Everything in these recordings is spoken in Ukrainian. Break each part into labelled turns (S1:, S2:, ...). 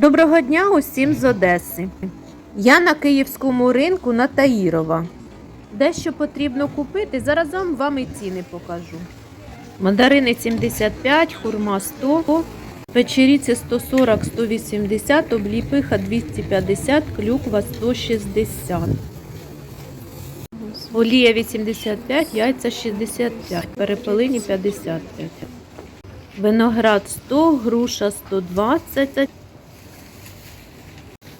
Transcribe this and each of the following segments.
S1: Доброго дня усім з Одеси. Я на київському ринку на Таїрова. Дещо потрібно купити, заразом вам і ціни покажу. Мандарини 75, хурма 100, печеріці 140, 180, обліпиха 250, клюква 160. Олія 85, яйця 65, перепелині 55. Виноград 100, груша 120,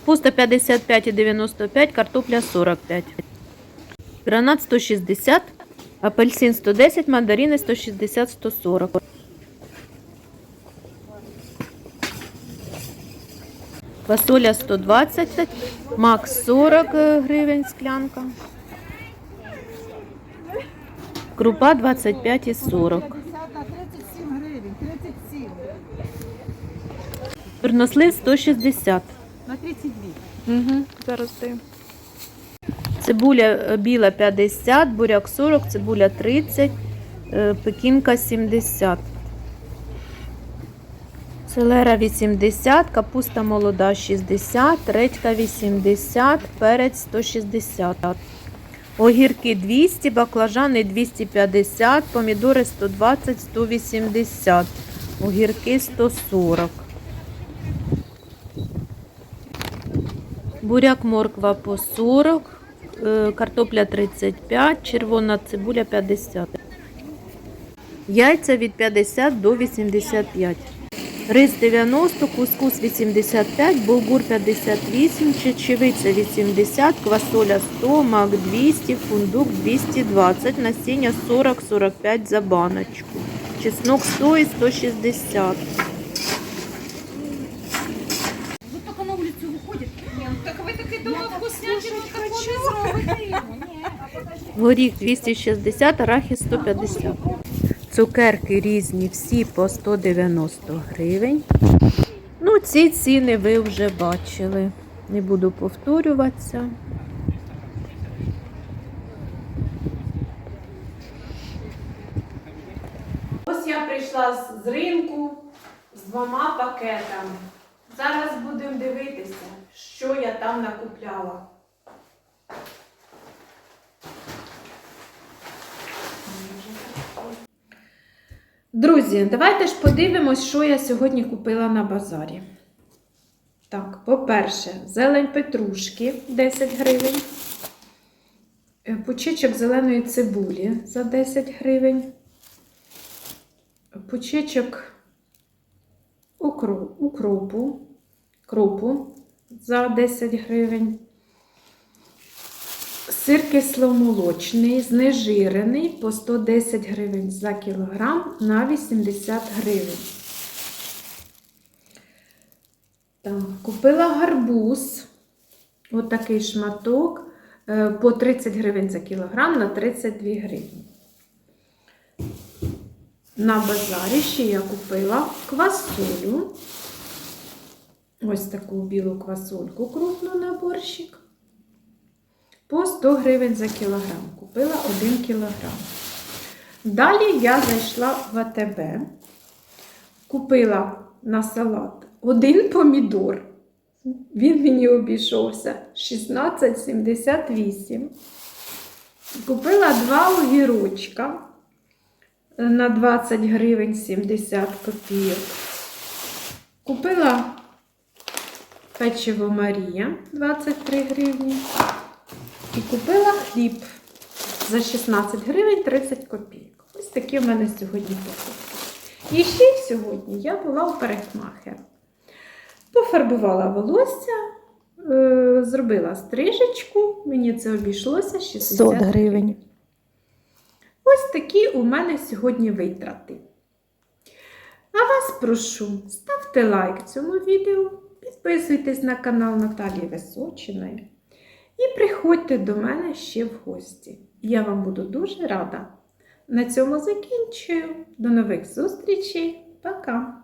S1: Пуста 55 і 95, картопля 45. Гранат 160, апельсин 110, мандарини 160, 140. Фасоля 120, мак 40 гривень склянка. Крупа 25 і 40.
S2: 50 на 37 гривень, 37
S1: Чорнослив 160.
S2: На 32.
S1: Угу, зараз ти. Цибуля е, біла 50, буряк 40, цибуля 30, е, пекінка 70. Селера 80, капуста молода 60, редька 80, перець 160. Огірки 200, баклажани 250, помідори 120, 180, огірки 140. Буряк морква по 40, е, картопля 35, червона цибуля 50. Яйця від 50 до 85. Рис 90, кускус 85, булгур 58, чечевиця 80, квасоля 100, мак 200, фундук 220, насіння 40-45 за баночку. Чеснок 100 і 160. Горіх 260, арахіс 150. Цукерки різні, всі по 190 гривень. Ну, ці ціни ви вже бачили. Не буду повторюватися. Ось я прийшла з- з ринку з двома пакетами. Зараз будемо дивитися, що я там накупляла. Друзі, давайте ж подивимось, що я сьогодні купила на базарі. Так, по-перше, зелень петрушки 10 гривень. Е, Пучечок зеленої цибулі за 10 гривень. Пучечок укро- укропу, за 10 гривень. Сир кисломолочний, знежирений по 110 гривень за кілограм на 80 гривень. Так, купила гарбуз, отакий шматок, е, по 30 гривень за кілограм на 32 гривні. На базарі ще я купила квасолю. Ось таку білу квасольку крупну на борщик по 100 гривень за кілограм. Купила 1 кілограм. Далі я зайшла в АТБ, купила на салат один помідор. Він мені обійшовся 16,78. Купила два огірочка на 20 гривень 70 копійок. Купила печиво Марія 23 гривні. І купила хліб за 16 гривень 30 копійок. Ось такі в мене сьогодні покупки. І ще сьогодні я була у парикмахера. Пофарбувала волосся, е, зробила стрижечку, мені це обійшлося 60 гривень. Ось такі у мене сьогодні витрати. А вас прошу, ставте лайк цьому відео, підписуйтесь на канал Наталії Височиної. І приходьте до мене ще в гості. Я вам буду дуже рада. На цьому закінчую. До нових зустрічей. Пока!